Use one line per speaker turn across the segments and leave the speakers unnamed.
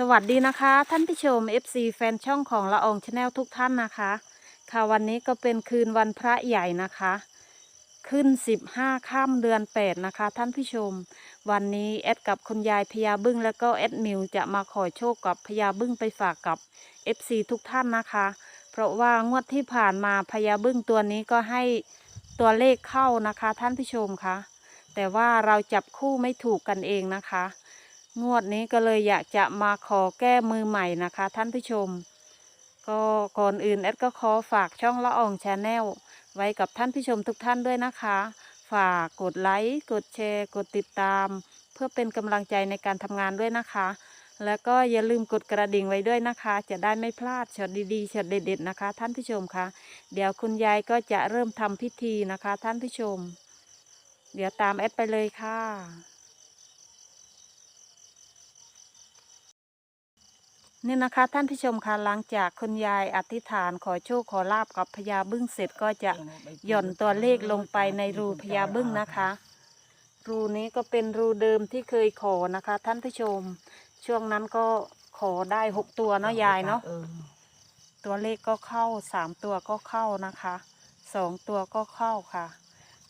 สวัสดีนะคะ ท่านผู้ชม FC แฟนช่องของละอองชาแนลทุกท่านนะคะ ค่ะวันนี้ก็เป็นคืนวันพระใหญ่นะคะ ขึ้น 15ค่ำเดือน8นะคะ ท่านผู้ชม วันนี้แอดกับคุณยายพญาบึ้งแล้วก็แอดมิวจะมาขอโชคกับพญาบึ้งไปฝากกับ FC ทุกท่านนะคะ เพราะว่างวดที่ผ่านมาพญาบึ้งตัวนี้ก็ให้ตัวเลขเข้านะคะ ท่านผู้ชมคะแต่ว่าเราจับคู่ไม่ถูกกันเองนะคะ งวดนี้ก็เลยอยากจะมาขอแก้มือใหม่นะคะ ท่านผู้ชม ก็ก่อนอื่นแอดก็ขอฝากช่องละอองชาแนลไว้กับท่านผู้ชมทุกท่านด้วยนะคะ ฝากกดไลค์ กดแชร์ กดติดตาม เพื่อเป็นกำลังใจในการทำงานด้วยนะคะ แล้วก็อย่าลืมกดกระดิ่งไว้ด้วยนะคะ จะได้ไม่พลาดช็อตดีๆช็อตเด็ดๆนะคะ ท่านผู้ชมคะเดี๋ยวคุณยายก็จะเริ่มทำพิธีนะคะ ท่านผู้ชม เดี๋ยวตามแอดไปเลยค่ะ นี่นะคะท่านผู้ชมคะหลังจากคุณยายอธิษฐานขอโชคขอลาบกับพญาบึ้งเสร็จก็จะหย่อนตัวเลขลงไปในรูพญาบึ้งนะคะ รูนี้ก็เป็นรูเดิมที่เคยขอนะคะ ท่านผู้ชม ช่วงนั้นก็ขอได้หกตัวเนาะยายเนาะ
ออ
ตัวเลขก็เข้าสามตัวก็เข้านะคะสองตัวก็เข้าค่ะ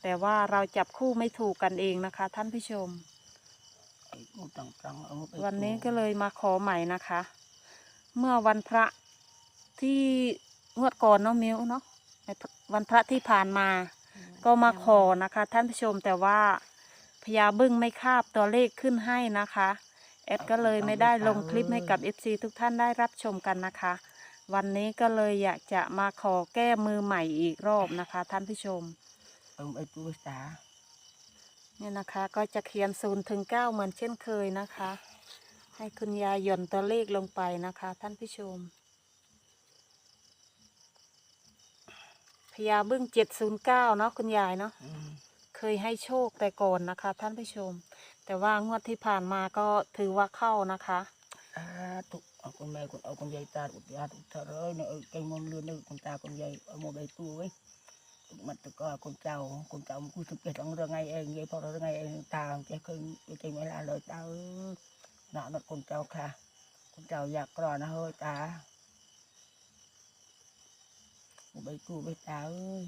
แต่ว่าเราจับคู่ไม่ถูกกันเองนะคะ ท่านผู้ชม
ไอ้งูตังตังเอาไป
วันนี้ก็เลยมาขอใหม่นะคะ เมื่อวันพระที่งวดก่อนเนาะมิวเนาะในวันพระที่ผ่านมา ก็มาขอนะคะ ท่านผู้ชมแต่ว่าพญาบึ้งไม่คาบตัวเลขขึ้นให้นะคะแอดก็เลยไม่ได้ลงคลิปให้กับ FC ทุกท่านได้รับชมกันนะคะ วันนี้ก็เลยอยากจะมาขอแก้มือใหม่อีกรอบนะคะ ท่านผู้ชม
เอาไอ้ตัวสา
เนี่ยนะคะ ก็จะเขียนศูนย์ถึงเก้าเหมือนเช่นเคยนะคะ ให้คุณยายหย่อนตัวเลขลงไปนะคะ ท่านผู้ชมพญาบึ้งเจ็ดศูนย์เก้าเนาะคุณยายเนาะ
อืม
เคยให้โชคแต่ก่อนนะคะ ท่านผู้ชม แต่ว่างวดที่ผ่านมาก็ถือว่าเข้านะคะ
อ่าตุกเอาคนแม่คนเอาคนใหญ่ตาอุดยาตุกเธอเลยเนอะไอ้มนเรือนเนอะคนตาคนใหญ่เอาโมใบตัวไว้มันตะก็คนเจ้าคนเจ้ามันกูสุดเกิดของเรื่องไงเองไงพอเรื่องไงเองตาใจเคยใจไม่ละเลยตาเออห นาหนักคนเจ้าค่ะคนเจ้าอยากกรอนะเฮ้ยตาโมใบตัวใบตาเอ้ย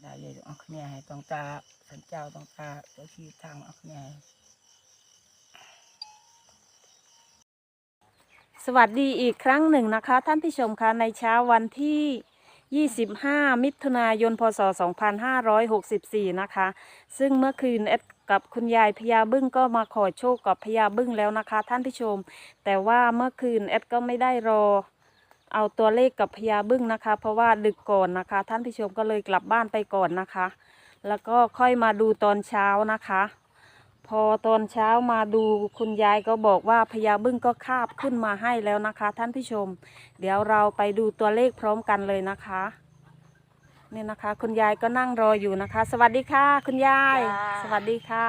ได้เลยเอาคะแนนให้ต้องตาสันเจ้าต้องตาเจ้าที่ทางเอาคะแนน
สวัสดีอีกครั้งหนึ่งนะคะ ท่านผู้ชมคะในเช้าวันที่ 25 มิถุนายน พศ 2564 นะคะ ซึ่งเมื่อคืนแอดกับคุณยายพญาบึ้งก็มาขอโชคกับพญาบึ้งแล้วนะคะ ท่านผู้ชม แต่ว่าเมื่อคืนแอดก็ไม่ได้รอเอาตัวเลขกับพญาบึ้งนะคะ เพราะว่าดึกก่อนนะคะ ท่านผู้ชมก็เลยกลับบ้านไปก่อนนะคะ แล้วก็ค่อยมาดูตอนเช้านะคะ พอตอนเช้ามาดูคุณยายก็บอกว่าพญาบึ้งก็คาบขึ้นมาให้แล้วนะคะ ท่านผู้ชม เดี๋ยวเราไปดูตัวเลขพร้อมกันเลยนะคะนี่นะคะ คุณยายก็นั่งรออยู่นะคะ สวัสดีค่ะ คุณยายสวัสดีค่ะ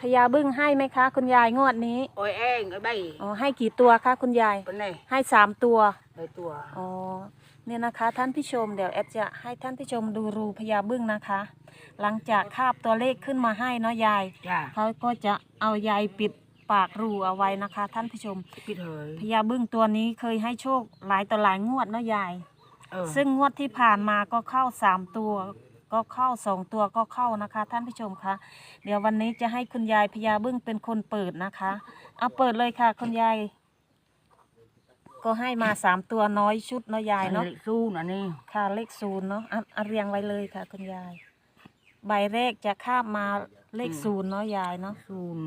พญาบึ้งให้ไหมคะ คุณยายงวดนี้
โอ้ยเองไอ้ใบ
อ๋อให้กี่ตัวคะคุณยาย
เป็นไง
ให้สามตัว
ใบตัว
อ๋อ เนี่ยนะคะท่านผู้ชมเดี๋ยวแอดจะให้ท่านผู้ชมดูรูพญาบึ้งนะคะ หลังจากคาบตัวเลขขึ้นมาให้เนาะยาย
จ้า
เขาก็จะเอาใยปิดปากรูเอาไว้นะคะ ท่านผู้ชม
ปิดเถย
พญาบึ้งตัวนี้เคยให้โชคหลายต่อหลายงวดเนาะยาย
เออ
ซึ่งงวดที่ผ่านมาก็เข้าสามตัว ก็เข้าสองตัวก็เข้านะคะ ท่านผู้ชมคะเดี๋ยววันนี้จะให้คุณยายพญาบึ้งเป็นคนเปิดนะคะ เอาเปิดเลยค่ะคุณยาย ก็ให้มาสามตัวน้อยชุดเนาะยายเนาะ
อัล็กสู้นะนี่
ค่ะเลขศูนย์เนาะอะอะเรียงไว้เลยค่ะคุณยาย ใบแรกจะคาบมาเลขศูนย์เนาะยายเนาะ
ซูน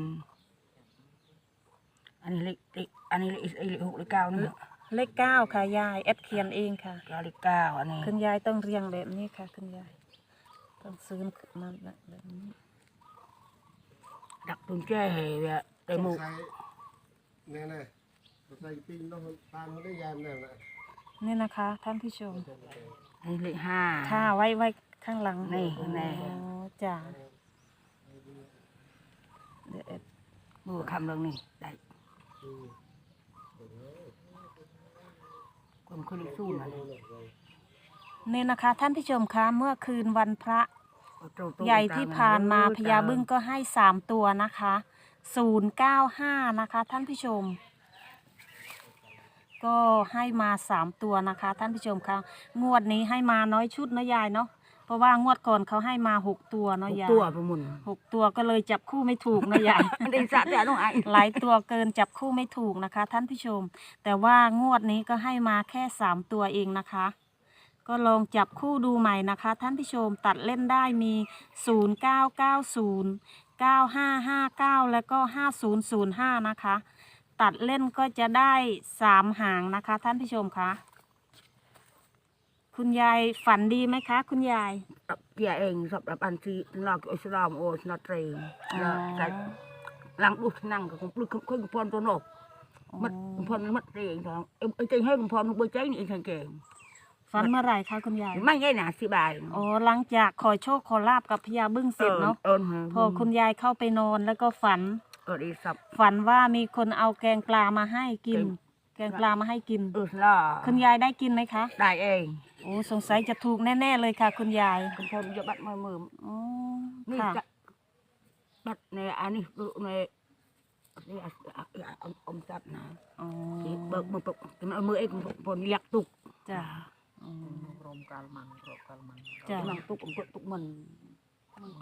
อันนี้เล็กเล็กอันนี้เล็กไอ้เล็กหกเล็กเก้านี่
เลขเก้าค่ะยายแอดเขียนเองค่ะ
เก้าเล็กเก้าอันนี้
คุณยายต้องเรียงแบบนี้ค่ะคุณยายต้องซื้อมาแบบนี้
ดักตุนแจ้เนี่ยได้หมู
ใส่แน่ๆ ใส่ปีนต้องตามเขาได้ยามแน่นะ
นี่นะคะท่านผู้ชม
อันนี้เล็กห้า
ค่ะไว้ไว้ข้างหลัง
นี่
อ๋อ
แน่
จ้ะเดี๋ยวแอด
มือคำเรื่องนี้ได้คนคนเล็กสู้นะนี่
นี่นะคะ ท่านผู้ชมคะเมื่อคืนวันพระ
เอาโตๆ
ใหญ่ที่ผ่านมา
เออ
พญาบึ้งก็ให้สามตัวนะคะศูนย์เก้าห้านะคะ ท่านผู้ชม ก็ให้มาสามตัวนะคะ ท่านผู้ชมคะงวดนี้ให้มาน้อยชุดเนาะยายเนาะเพราะว่างวดก่อนเขาให้มาหกตัวเนาะยาย
ตัวประมุน
หกตัวก็เลยจับคู่ไม่ถูกเนาะยาย
ได้สะแต่น้องไอ้
หลายตัวเกินจับคู่ไม่ถูกนะคะ ท่านผู้ชม แต่ว่างวดนี้ก็ให้มาแค่สามตัวเองนะคะ ก็ลองจับคู่ดูใหม่นะคะ ท่านผู้ชมตัดเล่นได้มี 0 9 9 0 9 5 5 9 แล้วก็ 5005 นะคะ ตัดเล่นก็จะได้สามหางนะคะ ท่านผู้ชมคะคุณยายฝันดีไหมคะ คุณยาย
เปียเองสำหรับอันที่นอกอิสลามโอสนาเตรม
อ๋อ
ใส่หลังดูนั่งกับของปลึกค่อยพรตัวนกมัดพรมัดเองทองเอ้ยใจให้พรเบอร์ใจนี่เองทางเก่ง
ฝันเมื่อไหร่คะคุณยาย
ไม่ง่ายนะสิบาย
อ๋อหลังจากขอโชคขอลาบกับพญาบึ้งเสร็จเนาะ
เออ
พอคุณยายเข้าไปนอนแล้วก็ฝัน
เออดีสับ
ฝันว่ามีคนเอาแกงปลามาให้กิน แกงปลามาให้กิน
เออล่ะ
คุณยายได้กินไหมคะ
ได้เอง
โอ้สงสัยจะถูกแน่ๆเลยค่ะ คุณยาย
คุณพรจะบัดมือมือ
อ๋อ
นี่
ค่ะ
จะบัดในอันนี้ในนี่อมจัดนะ
อ๋อ
เบิกมือปกมือเองพรเรียกตุก
จ้ะอ๋อ
รมกาลมันรมกาลมัน
จ้ะ
มันตุกผมตุกมัน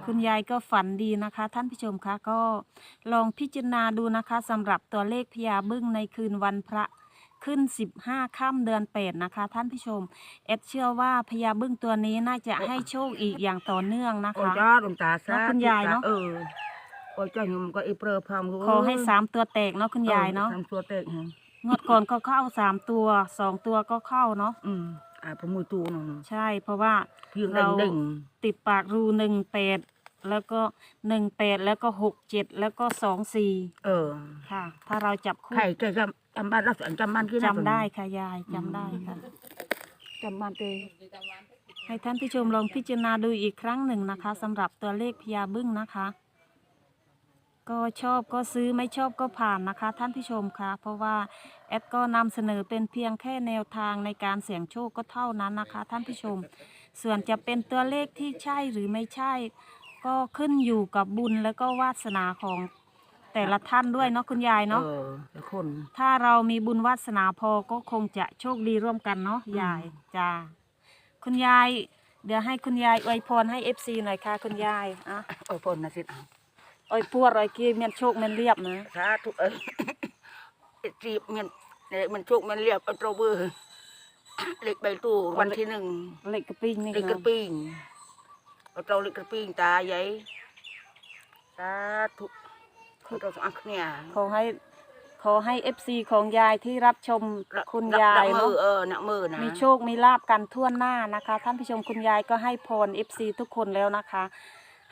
คุณยายก็ฝันดีนะคะ ท่านผู้ชมคะก็ลองพิจารณาดูนะคะสำหรับตัวเลขพญาบึ้งในคืนวันพระขึ้น 15ค่ำเดือนเป็ดนะคะ ท่านผู้ชม เอ็ดเชื่อว่าพญาบึ้งตัวนี้น่าจะให้โชคอีกอย่างต่อเนื่องนะ
โอ้
คะ
จ้าดวงตาซะ
แล้วคุณยายเนอะ
เออโอ้จ้าหนุ่มก็อีเปรอพามรู้
ขอให้สามตัวแตกเนาะคุณยายเนาะ
สามตัวเตะฮะ
งวดก่อนก็เข้าสามตัวสองตัวก็เข้าเนาะ
อืม อ่าผมมือตูนน
ใช่ เพราะว่า
เพียงเด้งเด้ง
ติดปากรูหนึ่งแปดแล้วก็หนึ่งแปดแล้วก็หกเจ็ดแล้วก็สองสี่
เออ
ค่ะ ถ้าเราจับคู่
ใครแกจำจำบ้านรักษาจำบ้านที่นั่น
จำได้ค่ะยายจำได้ค่ะ
จำบ้านเตย
ให้ท่านผู้ชมลองพิจารณาดูอีกครั้งหนึ่งนะคะสำหรับตัวเลขพญาบึ้งนะคะ ก็ชอบก็ซื้อไม่ชอบก็ผ่านนะคะ ท่านผู้ชมคะเพราะว่าแอดก็นำเสนอเป็นเพียงแค่แนวทางในการเสี่ยงโชคก็เท่านั้นนะคะ ท่านผู้ชม ส่วนจะเป็นตัวเลขที่ใช่หรือไม่ใช่ ก็ขึ้นอยู่กับบุญและก็วาสนาของแต่ละท่านด้วยเนาะคุณยายเนาะ
เออแต่คน
ถ้าเรามีบุญวาสนาพอก็คงจะโชคดีร่วมกันเนาะ
อืม
ยายจ้าคุณยาย เดี๋ยวให้คุณยายอวยพรให้เอฟซีหน่อยค่ะคุณยายอะ
โอ้ยพนนะสิเอา
อวยพวดอวยกี้เมียนโชคเมียนเรียบนะ
สาธุเอ้ยจีบเงินเนี่ยมันโชคมันเรียบเอาตรเบอร์เล็กใบตู้วันที่หนึ่ง
เหล็กกระปิ้งนี่
เล็กกระ
นะ
ปิ้งเอาเตาเล็กกระปิ้งตาใหญ่สาธุเขาเราสองอักเนี่ย
ขอให้ขอให้เอฟซีของยายที่รับชมคุณยาย
นักมื
เนาะ
อเออนักมือนะ
มีโชค มีลาบกันทั่วหน้านะคะ ท่านผู้ชมคุณยายก็ให้พรเอฟซีทุกคนแล้วนะคะ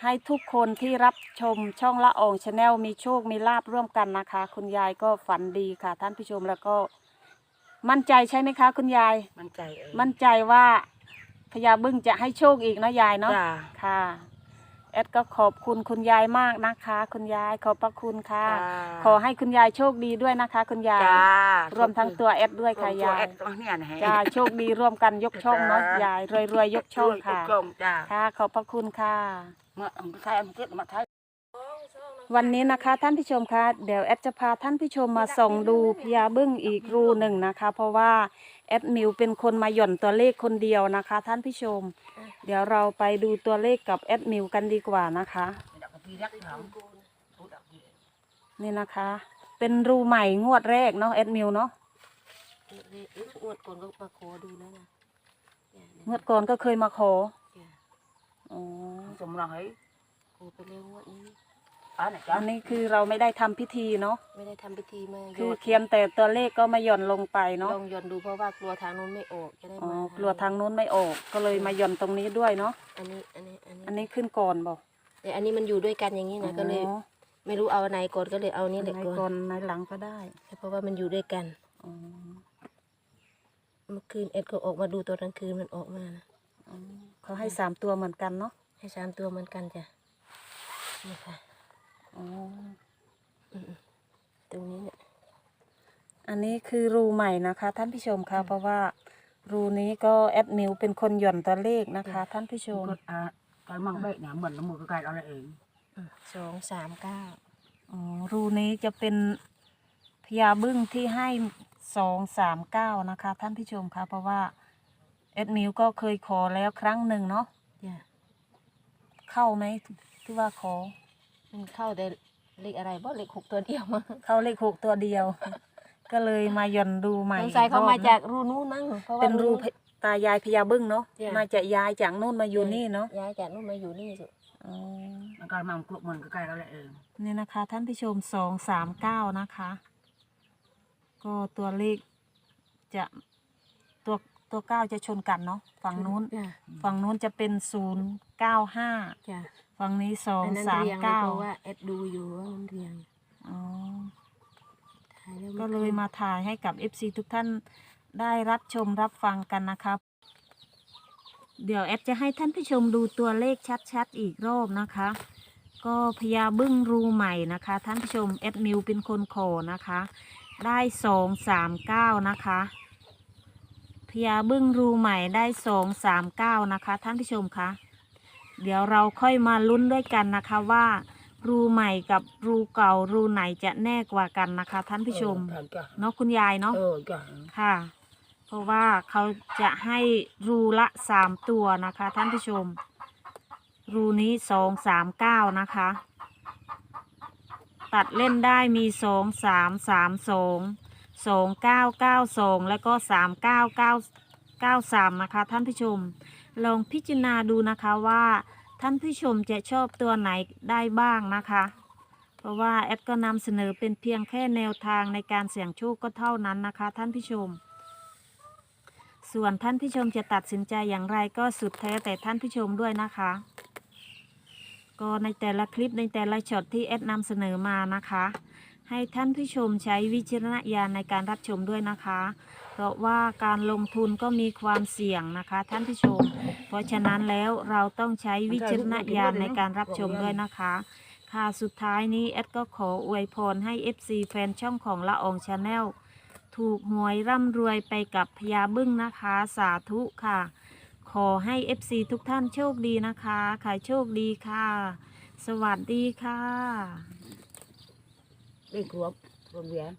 ให้ทุกคนที่รับชมช่องละอองชาแนลมีโชคมีลาบร่วมกันนะคะ คุณยายก็ฝันดีค่ะ ท่านผู้ชมแล้วก็ มั่นใจใช่ไหมคะ คุณยาย
มันใจเออ
มั่นใจว่าพญาบึ้งจะให้โชคอีกเนาะยายเนาะ
จ้า
ค่ะ แอดก็ขอบคุณคุณยายมากนะคะ คุณยายขอบพระคุณค่ะ
จ้า
ขอให้คุณยายโชคดีด้วยนะคะ คุณยาย
จ้าร
วมทั้งตัวแอดด้วยค่ะ
รวมตัวยา
ย
แอดตัวเนี่ยนะฮะ
จ้าโชคดีร่วมกันยกช่องเนาะยายรวยรวยๆยกช่องค่ะ
ยกช่องจ้า
ค่ะ ขอบพระคุณค่ะ
เมื่อไทยอังกฤษมาไทย
วันนี้นะคะท่านผู้ชมคะเดี๋ยวแอดจะพาท่านผู้ชมมาส่องดูพญาบึ้งอีกรูหนึ่งนะคะ เพราะว่า แอดมิวเป็นคนมาหย่อนตัวเลขคนเดียวนะคะ ท่านผู้ชม เดี๋ยวเราไปดูตัวเลขกับแอดมิวกันดีกว่านะคะ นี่นะคะ เป็นรูใหม่งวดแรกเนาะแอดมิวเนาะ
งวดก่อนก็มาขอดูแล้วนะเนี่ยเนี่ย
งวดก่อนก็เคยมาขอ
จ้ะ
อ๋อ
สมรังไอ้
ขอไปแล้วงวดนี้
อันไหนจ้า
อันนี้คือเราไม่ได้ทำพิธีเนาะ
ไม่ได้ทำพิธีมา
คือ
โยน
เขียนแต่ตัวเลขก็มาหย่อนลงไปเนาะ
ลองย้อนดูเพราะว่ากลัวทางนู้นไม่ออกจะได้
อ๋อ
มาก
ลัวทางนู้นไม่ออกก็เลยมาหย่อนตรงนี้ด้วยเนาะ
อันนี้อันนี้อันนี้
อันนี้ขึ้นก่อนบอก
แต่อันนี้มันอยู่ด้วยกันอย่างนี้นะก็เลย
อ๋อ
ไม่รู้เอาอันไหนก่อนก็เลยเอานี่แหละ
ไหน
ก่อน
ก่อนไหนหลังก็ได้
เพราะว่ามันอยู่ด้วยกัน
อ๋อ
เมื่อคืนเอ็ดก็ออกมาดูตอนกลางคืนมันออกมานะ
อ๋อเขาให้สามตัวเหมือนกันเนาะ
ให้สามตัวเหมือนกันจ้ะนี่ค่ะ
อ๋อ
ตรงนี้เนี่ย
อันนี้คือรูใหม่นะคะ ท่านผู้ชมคะเพราะว่ารูนี้ก็แอดมิวเป็นคนหย่อนตัวเลขนะคะ ท่านผู้ชม
ก็อ่าการมังเบะเนี่ยเหมือนมือกระไก่อะไรเอง
สองสามเก้า
อ๋อรูนี้จะเป็นพญาบึ้งที่ให้สองสามเก้านะคะ ท่านผู้ชมคะเพราะว่าเอ็ดมิวก็เคยขอแล้วครั้งหนึ่งเนาะ
จ้ะ
เข้าไหมที่ว่าขอ
มันเข้าได้เลขอะไรบ่เลขหกตัวเดียวมั้ง
เข้าเลขหกตัวเดียว ก็เลยมาย่อนดูใหม่
สงสัยเขา
อี
มา
อบนะ
จากรูนู้นมั้งเพราะว่า
เป็นรูพตายายพญาบึ้งเนาะ
จ้ะ
มาจากยายจากนู่นมาอยู่นี่เนาะ
ย้ายจากนู้นมาอยู่นี่สุ
อ๋อ
มันก็มันกลุกมันก็ใกล้แล้วแหละเอง
นี่นะคะท่านผู้ชมสองสามเก้านะคะ ก็ตัวเลขจะตัวตัวเก้าจะชนกันเนาะฝั่งนู้น
จ้ะ
ฝั่งนู้นจะเป็นศูนย์เก้าห้า
จ้ะ
ฝั่งนี้สอง
อันนั้น
สาม
เรียงเลย
เก้า
เพราะว่าเอ็ดดูอยู่ว่ามันเรียง
อ๋อ
ถ่ายแล้ว
ก็
น
เลยมาถ่ายให้กับ FC ทุกท่านได้รับชมรับฟังกันนะครับ เดี๋ยวแอดจะให้ท่านผู้ชมดูตัวเลขชัดๆอีกรอบนะคะ ก็พญาบึ้งรูใหม่นะคะ ท่านผู้ชมแอดมิวเป็นคนขอนะคะ ได้สองสามเก้านะคะพญาบึ้งรูใหม่ได้สองสามเก้านะคะ ท่านผู้ชมคะ เดี๋ยวเราค่อยมาลุ้นด้วยกันนะคะว่า รูใหม่กับรูเก่ารูไหนจะแน่กว่ากันนะคะ ท่านผู้ชม
เออจ้ะ
เนาะคุณยายเนาะ
เออจ้ะ
ค่ะ เพราะว่าเขาจะให้รูละสามตัวนะคะ ท่านผู้ชม รูนี้สองสามเก้านะคะ ตัดเล่นได้มีสองสามสามสองสองเก้าเก้าสองแล้วก็สามเก้าเก้าเก้าสามนะคะ ท่านผู้ชม ลองพิจารณาดูนะคะว่าท่านผู้ชมจะชอบตัวไหนได้บ้างนะคะ เพราะว่าแอดก็นำเสนอเป็นเพียงแค่แนวทางในการเสี่ยงโชคก็เท่านั้นนะคะ ท่านผู้ชม ส่วนท่านผู้ชมจะตัดสินใจอย่างไรก็สุดแท้แต่ท่านผู้ชมด้วยนะคะ ก็ในแต่ละคลิปในแต่ละช็อตที่แอดนำเสนอมานะคะ ให้ท่านผู้ชมใช้วิจารณญาณในการรับชมด้วยนะคะ เพราะว่าการลงทุนก็มีความเสี่ยงนะคะ ท่านผู้ชม เพราะฉะนั้นแล้วเราต้องใช้วิจารณญาณในการรับชมด้วยนะคะ ค่ะสุดท้ายนี้แอดก็ขออวยพรให้ FC แฟนช่องของละอองชาแนลถูกหวยร่ำรวยไปกับพญาบึ้งนะคะ สาธุค่ะ ขอให้ FC ทุกท่านโชคดีนะคะขายโชคดีค่ะ สวัสดีค่ะ
ได้ครบโรงเรียน